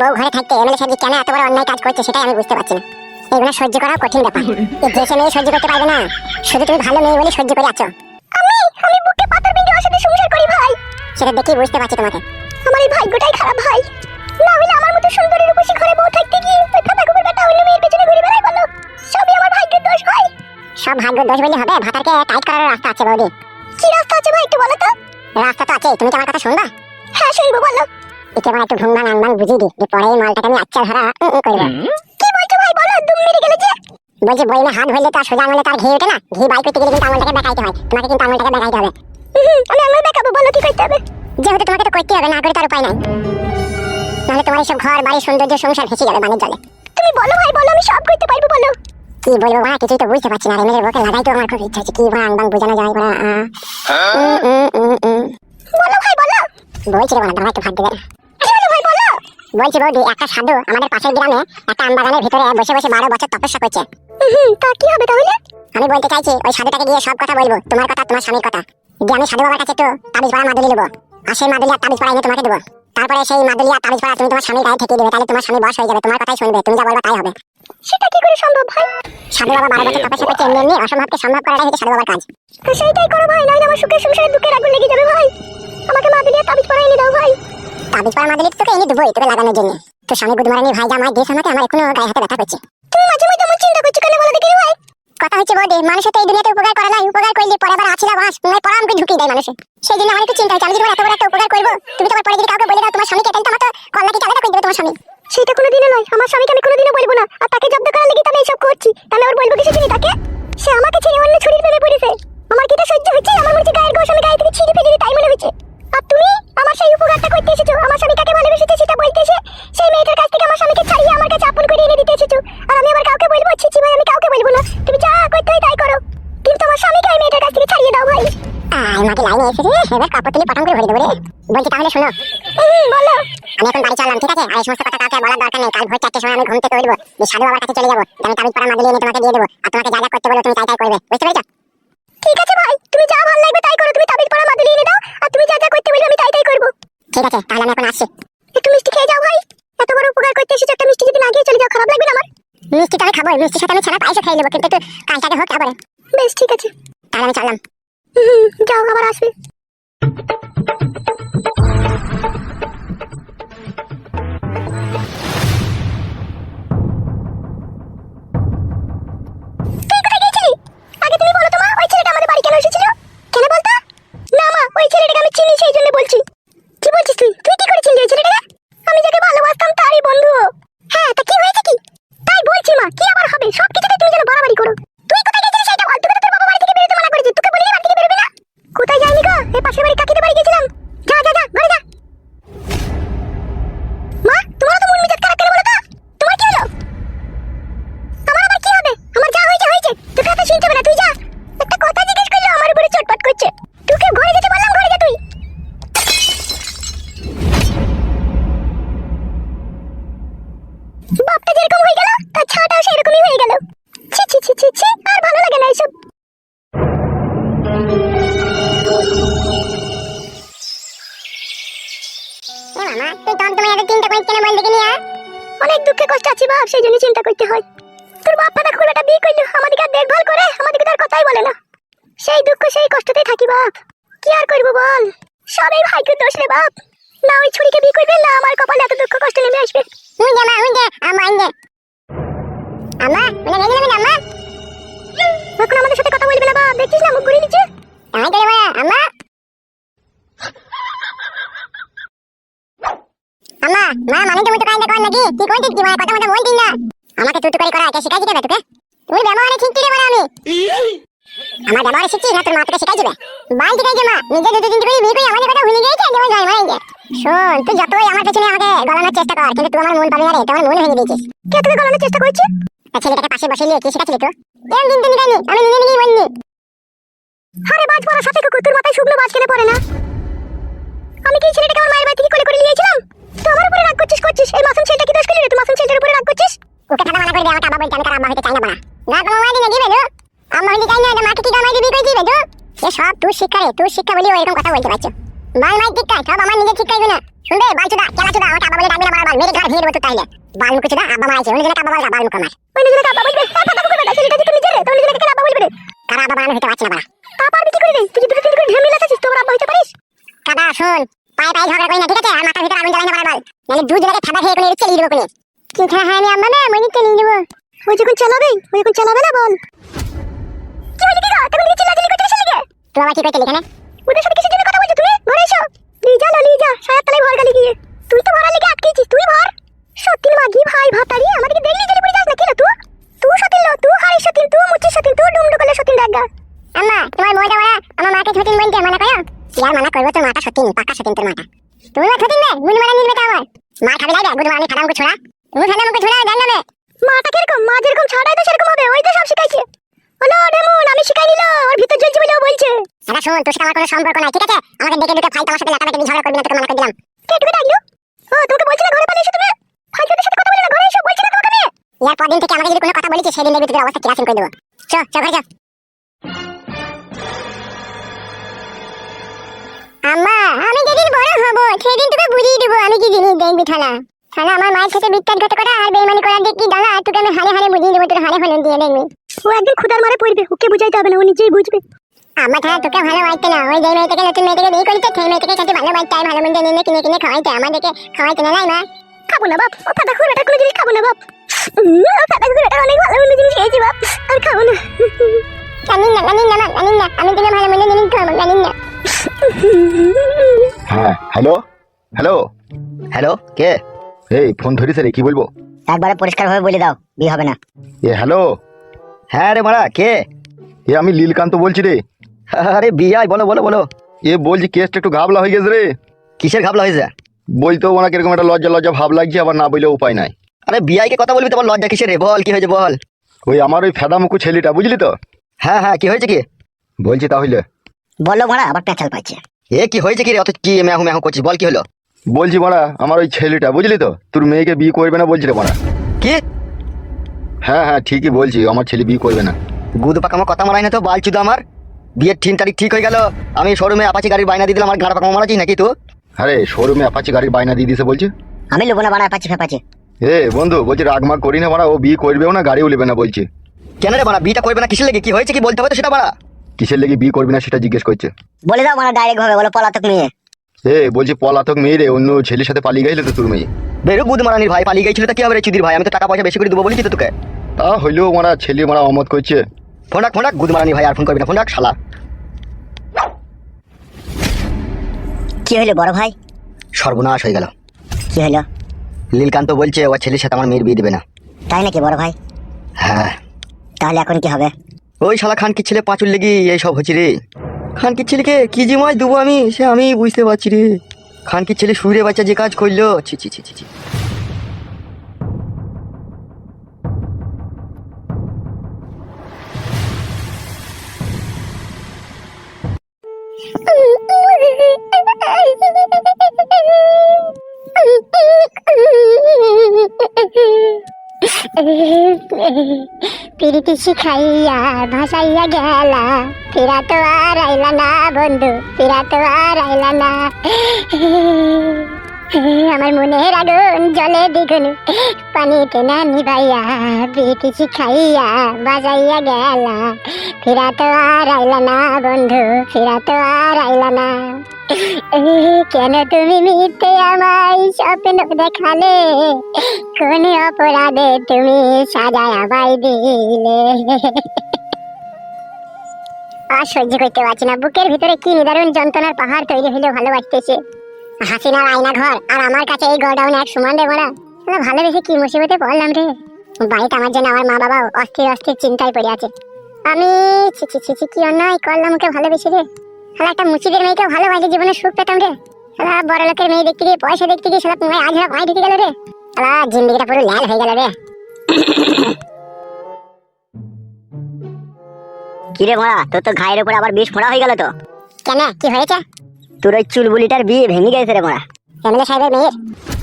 বউ ঘরে থাকতে এমএলএ সাহেব কেন এত বড় অন্যায় কাজ করছে সেটাই আমি বুঝতে পারছি না। এগুলো সহ্য করা কঠিন ব্যাপার। এই দেশে মেয়ে সহ্য করতে পারবে না। শুধু তুমি ভালো মেয়ে বলে সহ্য করে আছো। আমি আমি বুকে পাথর ভেঙে ওর সাথে সংসার করি ভাই। সেটা দেখেই বুঝতে পারছি তোমাকে। আমার এই ভাগ্যটাই খারাপ ভাই। না হলে আমার মতো সুন্দরী রূপসী ঘরে বউ থাকতে গিয়ে ওই কাটা কুকুর বেটা অন্য মেয়ের পেছনে ঘুরে বেড়াই বলো? সবই আমার ভাগ্যের দোষ ভাই। সব ভাগ্য দোষ বললে হবে। ভাতারকে টাইট করার রাস্তা আছে বৌদি। কি রাস্তা আছে ভাই একটু বলো তো? রাস্তা তো আছে তুমি কি আমার কথা শুনবা? হ্যাঁ শুনব বলো। আমার একটু ভুংবান আনবান বুঝিয়ে দি? যে পরে এই মালটাকে আমি আচ্ছা ধরা উম কি বলছো ভাই বলো দুম মেরে গেলে যে? বলছি বইনে হাত ধরলে তার সোজা আঙুলে তার ঘি ওঠে না। ঘি বাই করতে গেলে কিন্তু আঙুলটাকে বেকাইতে হয়। তোমাকে কিন্তু আঙুলটাকে বেকাইতে হবে। আমি আঙুল বেকাবো বলো কি করতে হবে? যেহেতু তোমাকে তো করতে হবে না করে তার উপায় নাই। নাহলে তোমার এইসব ঘর বাড়ি সৌন্দর্য সংসার ভেসে যাবে বাণিজ্য জলে। তুমি বলো ভাই বলো আমি সব করতে পারব বলো। কি বলব ভাই কিছুই তো বুঝতে পারছি না। রেমেলের বকে লাগাই তো আমার খুব ইচ্ছা আছে কি ভাই আংবাং বোঝানো যায় ভাই উম, উম, উম, উম। বলো ভাই বলো। বলছি রে বাবা একটু ভাত দেবে। ভাই বলছি বৌদি একটা সাধু আমাদের পাশের গ্রামে একটা আম বাগানের ভিতরে বসে বসে বারো বছর তপস্যা করছে। তা কি হবে তাহলে? আমি বলতে চাইছি ওই সাধুটাকে গিয়ে সব কথা বলব তোমার কথা তোমার স্বামীর কথা। গিয়ে আমি সাধু বাবার কাছে একটু তাবিজ পড়া মাদুলি নেব আর সেই মাদুলি আর তাবিজ পড়া এনে তোমাকে দেবো তারপরে সেই মাদুলি আর তাবিজ পড়া তুমি তোমার স্বামীর গায়ে ঠেকিয়ে দেবে তাহলে তোমার স্বামী বস হয়ে যাবে তোমার কথাই শুনবে তুমি যা বলবা তাই হবে। সেটা কি করে সম্ভব ভাই সাধু বাবা বারো বছর তপস্যা করছে এমনি এমনি অসম্ভবকে সম্ভব করাটাই হচ্ছে সাধু বাবার কাজ। সেইটাই করো ভাই নইলে আমার সুখের সংসারে দুঃখের আগুন লেগে যাবে ভাই। আমাকে মাদুলি আর তাবিজ পড়া এনে দাও ভাই। তাবিজ পড়া মাদুলি তোকে এনে দেবোই তোকে লাগানোর জন্য। তো স্বামী গুদমারানি ভাই যা আমার দেশ আমাকে আমার এখনও গায়ে হাতে ব্যথা করছে। তুমি মাঝে মাঝে এমন চিন্তা করছ কেন বলো দেখি ভাই? কথা হচ্ছে বৌদি মানুষের তো এই দুনিয়াতে উপকার করা নাই উপকার করলে পরে আবার আছিলা বাস পুনরায় পড়া আমাকে ঢুকিয়ে দেয় মানুষে সেই জন্য আমার একটু চিন্তা হচ্ছে আমি যদি এত বড় একটা উপকার করব তুমি তোমার পরে যদি কাউকে বলে দাও তোমার স্বামীকে তো আমার তো কল্লাকে আলাদা করে দেবে তোমার স্বামী। সেটা কোনোদিনও নয় আমার স্বামীকে আমি কোনোদিনও বলব না। আর তাকে জব্দ করার লেগে আমি এইসব করছি। তাহলে আবার বলব কিছু তাকে? এবার পটাং করে ভরে দেবো রে বলছি তাহলে শোনো। বলো। আমি এখন বাড়ি চললাম ঠিক আছে? আর এই সমস্ত কথা কাউকে বলার দরকার নেই। কাল ভোর চারটের সময় আমি ঘুম থেকে উঠবো। যে সাধু বাবার কাছে চলে যাব। আমি তাবিজ পাড়া মাদুলি এনে তোমাকে দিয়ে দেবো। আর তোমাকে যা যা করতে বলো তুমি তাই তাই করবে। বুঝতে পেরেছ? ঠিক আছে ভাই তুমি যা ভালো লাগবে তাই করো। তুমি তাবিজ পাড়া মাদুলি এনে দাও আর তুমি যা যা করতে বলবে আমি তাই তাই করব। ঠিক আছে তাহলে আমি এখন আসছি। একটু মিষ্টি খেয়ে যাও ভাই। এত বড় উপকার করতে এসেছ একটা মিষ্টি যদি না খেয়ে চলে যাও খারাপ লাগবে না আমার? মিষ্টি তো আমি খাব মিষ্টির সাথে আমি ছানা পায়েসও খেয়ে নেব কিন্তু একটু কালটাকে হোক তারপরে। বেশ ঠিক আছে। তাহলে আমি চললাম। যাও আবার আসবে। Thank you. তুই তুমি এত চিন্তা করিস কেন বল দেখিনি আর অনেক দুঃখে কষ্ট আছি বাপ সেই জন্য চিন্তা করতে হয়। তোর বাপ দাদা খুব একটা বিয়ে করল আমাদেরকে আর দেখভাল করে আমাদেরকে তার কথাই বলে না। সেই দুঃখ সেই কষ্টতে থাকি বাপ। কি আর করব বল? সবই ভাগ্যের দোষ রে বাপ। না ওই ছুরিকে বিয়ে করবে না আমার কপালে এত দুঃখ কষ্ট নেমে আসবে। উইন্দে মা উইন্দে আমা ইন্দে আমা মানে রেগে যাবেন আমা? এখন আমাদের সাথে কথা বলবে না বাপ? দেখছিস না মুখ ঘুরিয়ে নিচ্ছে তাই তো রে আমা আমা মা মানে তুমি তো কাইন্ডা কর নাকি কি কইছিস কি মা কথা মতো বলছিস না? আমাকে তুই করে করা শিখাইছি কেন তোকে? ব্যবহারে আমি। আমার ব্যবহারে না, তোর শিখাই দিবে। বাল শিখাই মা, নিজে দুটো করে বিয়ে কথা ভুলে গিয়েছে যেমন গিয়ে শোন, তুই যতই আমার পেছনে আমাকে গলানোর চেষ্টা কর, কিন্তু তুই আমার মন পাবি না রে মন ভেঙে দিয়েছিস। কে গলানোর চেষ্টা তা ছেলেটাকে পাশে বসে নিয়ে কি শিখাচ্ছিলি তো আমি নিজে নিজেই বাজ পড়া সাথে কুকুর তোর মাথায় শুকনো বাজ কেন পড়ে না? আমি কি ছেলেটাকে আমার মায়ের বাড়ি থেকে কোলে করে নিয়েছিলাম তুই আমার উপরে করছিস করছিস? এই মাসুম ছেলেটা কি দোষ করলি রে? তুই মাসুম ছেলেটার উপরে রাগ করছিস? ওকে ঠান্ডা মানা করে দে আমাকে আব্বা বলতে আমি তার আব্বা হইতে চাই না বানা না তোমার মাই দিনে দিবে তো। আম্মা হইতে চাই না এটা মাকে কি কামাই দিবি কই দিবে তো? এ সব তুই শিক্ষা রে তুই শিক্ষা বলি এরকম কথা বলতে পারছ। বাল মাই ঠিক সব আমার নিজের ঠিক না শুনবে? বাল চুদা কেলা চুদা? আমাকে আব্বা বলে ডাকবি না বাল। মেরে গাল ভেঙে দেবো তো তাইলে। বাল মুখে চুদা আব্বা মারাইছে অন্য জনে কাব্বা বলগা বাল মুখ আমার অন্য জনে কাব্বা বলবে? সেটা তুই নিজে রে তোর নিজে কাব্বা বলবে রে। কারা আব্বা বানানো হতে পারছে না বাড়া তা পারবি কি করে রে? তুই যদি দুটো তিনটে করে ঢেম মিলাছিস তোর আব্বা হতে পারিস? কাদা শুন। পায়ে পায়ে ঝগড়া করি না ঠিক আছে? আর মাথার ভিতরে আগুন জ্বালাই না বাড়া বল। নাহলে দুজনকে থাবা খেয়ে কোনো চেলিয়ে দেবো কোনো। কি খেলা হয়, আমি আম্মা না মনে চেলিয়ে দেবো ওই যখন চালাবে ওই যখন চালাবে না, বল। কি কি গো? তুমি কি চিল্লাচিল্লি করছিস লিগে তুই আবার কি করতে লিখানে ওদের সাথে কিসের জন্য কথা বলছো তুমি? ঘরে এসো। লিজা লো লিজা সায়ার তলায় ভর গালি গিয়ে তুই তো ভরা লেগে আটকেছিস, তুই ভর সত্যি মাগি ভাই ভাতারি, আমাদেরকে দেখলি চলে পড়ে যাস না কি তুই? তুই সতীন লো, তুই হারি সতীন, তুই মুচি সতীন, তুই ডুমডুকলে সতীন দেখা আম্মা, তোমার মজা বড়া, আমার মাকে সতীন বলতে মানা করো? ইয়ার মানা করব তোর মাটা সতীন, পাকা সতীন তোর মাটা। তুমি মা সতীন নে গুণ মারা নিলবে তো আমার মা খাবি লাইবে গুণ মারা ঠাডা মুখ ছোড়া। তুমি ঠাডা মুখ ছোড়া জান না? মাটা কীরকম? মা যেরকম ছাড়াই তো সেরকম হবে ওই তো সব শিখাইছে। হলো ডেমন আমি শিখাই দিল ওর ভিতর জ্বলছে বলে ও বলছে। আরে শোন তোর সাথে আমার কোনো সম্পর্ক নাই ঠিক আছে? আমাকে ডেকে ডেকে ফাইল আমার সাথে লাটালাটি নিয়ে ঝগড়া করবি না তোকে মানা করে দিলাম। কে তোকে ডাকলো? ও তোকে বলছি না ঘরে পালিয়ে এসো তুমি? ফাইলটার সাথে কথা বলি না ঘরে এসো বলছি না তোমাকে আমি? ইয়ার পরদিন থেকে আমাকে যদি কোনো কথা বলিস সেদিন দেখবি তোর অবস্থা কিরাসিন করে দেবো। চ চ ঘরে চ। আম্মা আমি যেদিন বড় হব সেদিন তোকে বুঝিয়ে দেবো আমি কি জিনিস দেখবি থালা। থালা আমার মায়ের সাথে ঘটে করা আর বেইমানি করার দিক কি দাঁড়া তোকে আমি হারে হারে বুঝিয়ে দেবো তোর হারে হলুন দিয়ে দেখবি। ও একদিন খুদার মারে পড়বে ওকে বুঝাইতে হবে না ও নিজেই বুঝবে। আমার থালা তোকে ভালো বাড়তে না ওই যে মেয়েটাকে নতুন মেয়েটাকে বিয়ে করিতে সেই মেয়েটাকে সাথে ভালো বাড়তে ভালো মন্দ নিয়ে কিনে কিনে খাওয়াইতে আমাদেরকে খাওয়াইতে না নাই মা? খাব না বাপ ও ফাটা খুব এটা কোনো জিনিস খাব না বাপ। ও ফাটা খুব এটা অনেক ভালো মন্দ জিনিস খেয়েছি বাপ আমি খাব না। জানি না জানি না মা জানি না আমি তোকে ভালো মন্দ জিনিস খাব জানি না হ্যাঁ হ্যালো? হ্যালো? হ্যালো কে? এই ফোন ধরিস রে কি বলব? একবারে পরিষ্কারভাবে বলে দাও বিয়ে হবে না। এ হ্যালো? হ্যাঁ রে মারা কে? এ আমি লীলকান্ত বলছি রে। আরে বিয়াই বলো বলো বলো। এ বলছি কেসটা একটু ঘাবলা হয়ে গেছে রে। কিসের ঘাবলা হয়েছে? বলতেও ওনাকে কীরকম একটা লজ্জা লজ্জা ভাব লাগছে আবার না বললেও উপায় নাই। আরে বিয়াইকে কথা বলবি তোমার লজ্জা কিসের রে? বল কি হয়েছে বল। ওই আমার ওই ফেদা মুখু ছেলেটা বুঝলি তো? হ্যাঁ হ্যাঁ কি হয়েছে কি? বলছি তাহলে বলো মারা আবার পেঁচাল পাচ্ছে। এ কি হয়েছে কি রে? অত কি মেহু মেহু করছিস? বল কি হলো? বলছি মারা আমার ওই ছেলেটা বুঝলি তো? তোর মেয়েকে বিয়ে করবে না বলছি রে মারা কি? হ্যাঁ হ্যাঁ ঠিকই বলছি আমার ছেলে বিয়ে করবে না। গুদু পাকামো কথা মারাই না তো বাল চুদু আমার? বিয়ের তিন তারিখ ঠিক হয়ে গেল আমি শোরুমে আপাচি গাড়ির বাইনা দিয়ে দিলাম আমার গাড়া পাকামো মারাচ্ছিস নাকি তুই আরে শোরুমে অ্যাপাচি গাড়ির বাইনা দিয়ে দিছে বলছে? আমি লোবো না বানা আপাচি ফেপাচি। এ বন্ধু বলছি রাগমাগ করি না মারা ও বিয়ে করবেও না গাড়িও নেবে না বলছে। কেন রে বানা বিয়েটা করবে না কিসের লেগে? কি হয়েছে কি বলতে হবে তো সেটা বাড়া? কিসের লেগে বিয়ে করবি না সেটা জিজ্ঞেস করছে। বলে দাও মানে ডাইরেক্ট ভাবে বলো পলাতক মেয়ে। এ বলছি পলাতক মেয়ে রে অন্য ছেলের সাথে পালিয়ে গেছিল তো তোর মেয়ে। বেরো গুদ মারানির ভাই পালিয়ে গেছিল তো কি হবে রে চুদির ভাই? আমি তো টাকা পয়সা বেশি করে দেবো বলেছি তো তোকে। তা হইলেও মারা ছেলে মারা অমত করছে। ফোন রাখ ফোন রাখ গুদ মারানি ভাই আর ফোন করবি না ফোন রাখ শালা। কি হলো বড় ভাই? সর্বনাশ হয়ে গেল। কি হলো লীলকান্ত বলছে ও ছেলের সাথে আমার মেয়ের বিয়ে দেবে না। তাই নাকি বড় ভাই? হ্যাঁ। তাহলে এখন কি হবে? ওই শালা খানকি ছেলে পাঁচুর লেগে এইসব হচ্ছে রে। খানকির ছেলেকে কি যে মাছ দেবো আমি, সে আমি বুঝতে পারছি রে। খানকির ছেলে সুরে বাচ্চা যে কাজ করল ছি ছি ছি ছি। ছি প্রীতি শিখাইয়া ভাসাইয়া গেলা? ফিরা তো আর আইলা না, বন্ধু ফিরা তো আর আইলা না। আমার মনের আগুন জলে দ্বিগুণ, পানিতে না নিভাইয়া প্রীতি শিখাইয়া বাজাইয়া গেলা। ফিরা তো আর আইলা না, বন্ধু ফিরা তো আর আইলা না। কেন তুমি মিথ্যে আমায় স্বপ্ন দেখালে কোন অপরাধে তুমি সাজায় আমায় দিলে আর সহ্য করতে পারছি না বুকের ভিতরে কি নিদারুণ যন্ত্রণার পাহাড় তৈরি হইলে ভালোবাসতেছে হাসিনার আয়না ঘর আর আমার কাছে এই গোডাউন এক সমান রে বড়া ভালোবেসে কি মুসিবতে পড়লাম রে বাড়িতে আমার জন্য আমার মা বাবা অস্থির অস্থির চিন্তায় পড়ে আছে আমি ছি ছি ছি কি অন্যায় করলাম ওকে ভালোবেসে রে? শালা একটা মুচিদের মেয়েকে ভালোবাসে জীবনে সুখ পেতাম রে। শালা বড় লোকের মেয়ে দেখতে গিয়ে পয়সা দেখতে গিয়ে শালা তোমায় আজ পায়ে ঢুকে গেল রে। শালা জিন্দগিটা পুরো লাল হয়ে গেল রে। কিরে মারা তোর তো ঘায়ের উপরে আবার বিষ ফোড়া হয়ে গেল তো। কেন? কি হয়েছে? তোর ওই চুলবুলিটার বিয়ে ভেঙে গেছে রে মারা। এমএলএ সাহেবের মেয়ের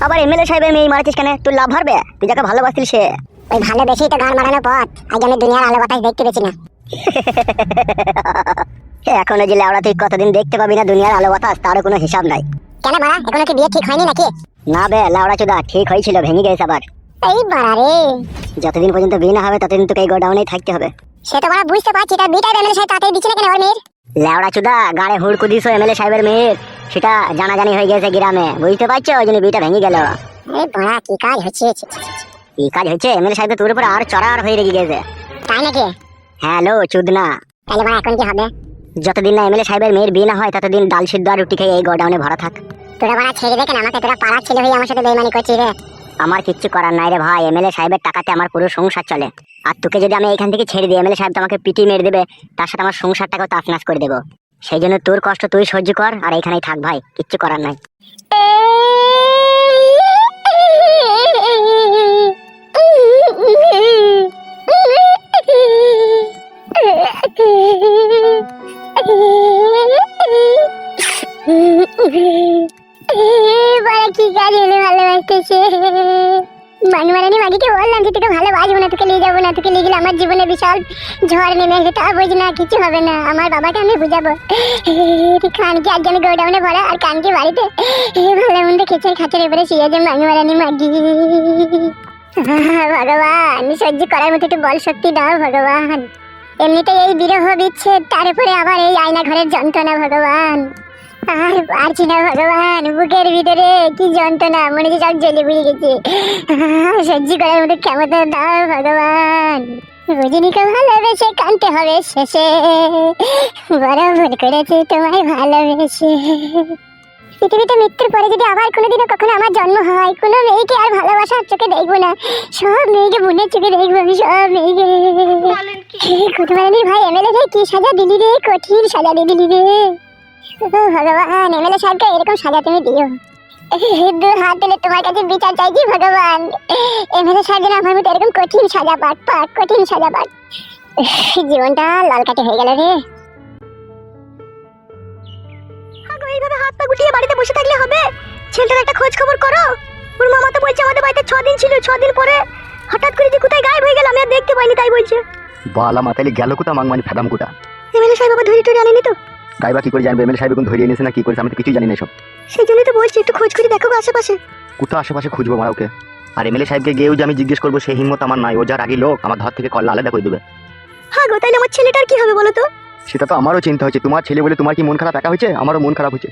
আবার এমএলএ সাহেবের মেয়ে মারাছিস কেন? তুই লাভ হারবে? তুই যাকে ভালোবাসতিল সে। ওই ভালোবেসেই তো গান মারানোর পথ। আজ আমি দুনিয়ার আলো বাতাস দেখতে পেয়েছি না। এখন যে লেওড়া তুই কতদিন দেখতে পাবি না দুনিয়ার আলো বাতাস তারও কোনো হিসাব নাই। কেন মারা এখনও কি বিয়ে ঠিক হয়নি নাকি? না বে লাউড়া চোদা ঠিক হয়েছিল ভেঙে গেছে আবার। এই বাড়া রে। যতদিন পর্যন্ত বিয়ে না হবে ততদিন তোকে এই গোডাউনেই থাকতে হবে। সে তো বাড়া বুঝতে পারছি তার বিটাই এমএলএ সাহেব তাড়াতাড়ি দিচ্ছে না কেন ওর মেয়ের? লেওড়া চুদা গাড়ে হুড়কু দিছো এমএলএ সাহেবের মেয়ের। সেটা জানাজানি হয়ে গেছে গ্রামে বুঝতে পারছ? ওই জন্য বিয়েটা ভেঙে গেল। এই বাড়া কি কাজ হচ্ছে। এই কাজ হয়েছে এমএলএ সাহেব তোর উপর আর চড়ার হয়ে রেগে গেছে। তাই নাকি? হ্যালো চুদনা। তাহলে বাড়া এখন কি হবে? যতদিন না এমএলএ সাহেবের মেয়ের বিয়ে না হয় ততদিন ডাল সিদ্ধ আর রুটি খেয়ে এই গোডাউনে ভরা থাক। তোরা বাড়া ছেড়ে দেখেন আমাকে তোরা পাড়ার ছেলে হয়ে আমার সাথে বেইমানি করছিস রে। আমার কিচ্ছু করার নাই রে ভাই। এমএলএ সাহেবের টাকাতে আমার পুরো সংসার চলে। আর তোকে যদি আমি এখান থেকে ছেড়ে দিই এমএলএ সাহেব তো আমাকে পিটি মেরে দেবে তার সাথে আমার সংসারটাকেও তাফনাস করে দেবো। সেই জন্য তোর কষ্ট তুই সহ্য কর আর এখানেই থাক ভাই। কিচ্ছু করার নাই। যে নিয়ে আমার জীবনে বিশাল ঝড় নেমে আসবে তা বুঝ না কিছু হবে না আমার বাবাকে আমি বুঝাবো খানকে গোডাউনে ভরা আর কানকে বাড়িতে ভালো মন্দ খেছে খাঁচের এবারে শুয়েছে মানমারানি মাগি ভগবান সহ্য করার মতো একটু বল শক্তি দাও ভগবান এমনিতে এই বিরহ বিচ্ছেদ তারপরে আবার এই আয়না ঘরের যন্ত্রণা ভগবান। আর পারছি না ভগবান, বুকের ভিতরে কি যন্ত্রণা, মনে হচ্ছে সব জ্বলে পুড়ে গেছে। সহ্য করার মতো ক্ষমতা দাও ভগবান। রজনীকে ভালোবেসে কানতে হবে শেষে। বড় ভুল করেছে, তোমায় ভালোবেসে। পৃথিবীতে মৃত্যুর পরে যদি আবার কোনোদিনও কখনো আমার জন্ম হয় কোনো মেয়েকে আর ভালোবাসার চোখে দেখব না। সব মেয়েকে বোনের চোখে দেখব আমি সব মেয়েকে। কুটুমারানি ভাই এমএলএ রে কি সাজা দিলি রে? কঠিন সাজা দিয়ে দিলি রে। ভগবান এমএলএ সাহেবকে এরকম সাজা তুমি দিও। দু হাত তুলে তোমার কাছে বিচার চাইছি ভগবান? এমএলএ সাহেব যেন আমার মতো এরকম কঠিন সাজা পাক পাক কঠিন সাজা পাক। জীবনটা লাল কাটে হয়ে গেল রে। এইভাবে হাত পা গুটিয়ে বাড়িতে বসে থাকলে হবে? ছেলেটার একটা খোঁজ খবর করো। ওর মামা তো বলছে আমাদের বাড়িতে ছ দিন ছিল ছ দিন পরে। হঠাৎ করে যে কোথায় গায়েব হয়ে গেল আমি আর দেখতে পাইনি তাই বলছে। বালা মাতালি গেল কোথা মাংমানি ফেদাম কোথা এমএলএ সাহেব আবার ধরে টরে আনেনি তো? গাইবা কি করে জানবে? এমএলএ সাহেব এখন ধরিয়ে এনেছে না কি করেছে? আমি তো কিছুই জানি না সব সেই জন্যই তো বলছি একটু খোঁজ করে দেখো গো আশেপাশে। কোথা আশেপাশে খুঁজবো মারা ওকে? আর এমএলএ সাহেবকে গিয়েও যে আমি জিজ্ঞেস করব সেই হিম্মত আমার নাই। ও যার আগে লোক আমার ধর থেকে কল আলাদা করে দেবে। হ্যাঁ গো তাহলে আমার ছেলেটার কি হবে বলো তো? সেটা তো আমারও চিন্তা হচ্ছে তোমার ছেলে বলে তোমার কি মন খারাপ? একা হচ্ছে আমারও মন খারাপ হচ্ছে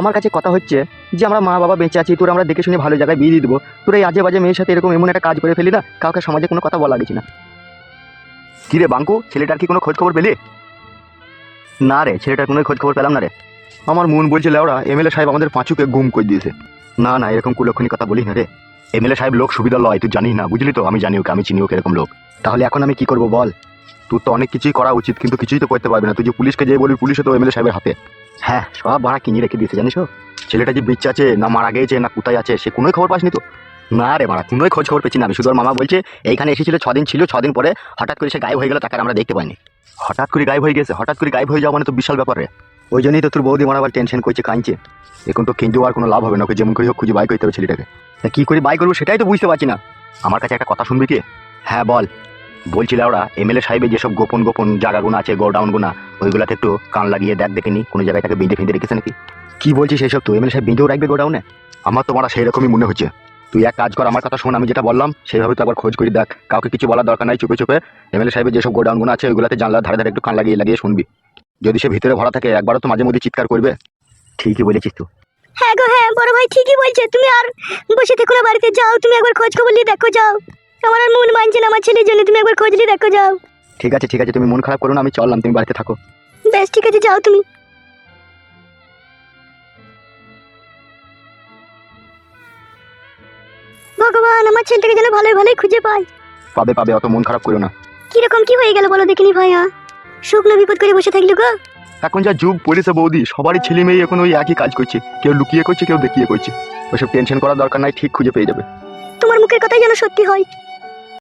আমার কাছে কথা হচ্ছে যে, আমরা মা বাবা বেঁচে আছি, তোরা আমরা দেখে শুনে ভালো জায়গায় বিয়ে দিয়ে দেবো। তোরা এই আজে বাজে মেয়ের সাথে এরকম এমন একটা কাজ করে ফেলি না, কাউকে সমাজে কোনো কথা বলা গেছি না। কি রে বাঙ্কু, ছেলেটার কি কোনো খোঁজ খবর পেলি? না রে, ছেলেটার কোনো খোঁজ খবর পেলাম না রে। আমার মন বলছে লেওড়া এমএলএ সাহেব আমাদের পাঁচুকে গুম করে দিয়েছে। না না, এরকম কুলক্ষণী কথা বলি না রে। এমএলএ সাহেব লোক সুবিধা লয়, তুই জানিস না, বুঝলি তো? আমি জানি ওকে, আমি চিনি ওকে, এরকম লোক। তাহলে এখন আমি কি করব বল? তোর তো অনেক কিছুই করা উচিত, কিন্তু কিছুই তো করতে পারবি না। তুই যে পুলিশকে যে বলবি পুলিশে তো এমএলএ সাহেবের হাতে। হ্যাঁ সব ভাড়া কিনে রেখে দিয়েছে, জানিস? ছেলেটা যে বিচ্ছে আছে, না মারা গেছে, না কোথায় আছে, সে কোনোই খবর পাসনি তো? না রে মারা কোনোই খোঁজ খবর পেয়েছি না আমি। শুধু মামা বলছে, এইখানে এসেছিল, ছদিন ছিল, ছদিন পরে হঠাৎ করে সে গায়েব হয়ে গেল, তাকে আমরা দেখতে পাইনি। হঠাৎ করে গায়েব হয়ে গেছে, হঠাৎ করে গায়েব হয়ে যাওয়া মানে তো বিশাল ব্যাপার রে। ওই জন্যই তো তোর বৌদি মারা আবার টেনশন করছে, কাঁদছে। এখন তো কিন্তু আর কোনো লাভ হবে না, ওকে যেমন করে হোক খুঁজে বাই করতে হবে ছেলেটাকে। তা কি করে বাই করব সেটাই তো বুঝতে পারছি না। আমার কাছে একটা কথা শুনবি কি? হ্যাঁ বল। বলছিল ওরা, এমএলএ সাহেবের যেসব গোপন গোপন জায়গাগুলো আছে গোডাউন গুনা ওইগুলাতে একটু কান লাগিয়ে দেখ দেখেনি কোনো জায়গায় তাকে বেঁধে ফেঁধে রেখেছে নাকি? কি বলছিস সেসব তো এমএলএ সাহেব বেঁধেও রাখবে গোডাউনে? আমার তো মারা সেই রকমই মনে হচ্ছে। তুই এক কাজ কর, আমার কথা শোন, আমি যেটা বললাম, সেইভাবে তো একবার খোঁজ করি দেখ। কাউকে কিছু বলার দরকার নাই, চুপে চুপে। এমএলএ সাহেবের যেসব গোডাউনগুলো আছে, ওইগুলাতে জানলার ধারে ধারে একটু কান লাগিয়ে লাগিয়ে শুনবি। যদি সে ভিতরে ভরা থাকে, একবারও তো মাঝে মধ্যে চিৎকার করবে। ঠিকই বলেছিস তুই। হ্যাঁ গো হ্যাঁ বড় ভাই ঠিকই বলছে। তুমি আর বসে থেকো না বাড়িতে, যাও, তুমি একবার খোঁজ খবর নিয়ে দেখো, যাও। আমার আর মন মানছে না আমার ছেলের জন্য। তুমি একবার খোঁজ নিয়ে দেখো যাও। ঠিক আছে ঠিক আছে তুমি মন খারাপ করো না আমি চললাম তুমি বাড়িতে থাকো। বেশ ঠিক আছে যাও তুমি। ভগবান আমার ছেলেটাকে যেন ভালোই ভালোই খুঁজে পাই। পাবে পাবে অত মন খারাপ করো না। কীরকম কি হয়ে গেল বলো দেখিনি ভাইয়া? শুকনো বিপদ করে বসে থাকলি গো। এখন যা যুগ পড়েছে বৌদি সবারই ছেলে মেয়ে এখন ওই একই কাজ করছে। কেউ লুকিয়ে করছে কেউ দেখিয়ে করছে। ওইসব টেনশন করার দরকার নাই ঠিক খুঁজে পেয়ে যাবে। তোমার মুখের কথাই যেন সত্যি হয়।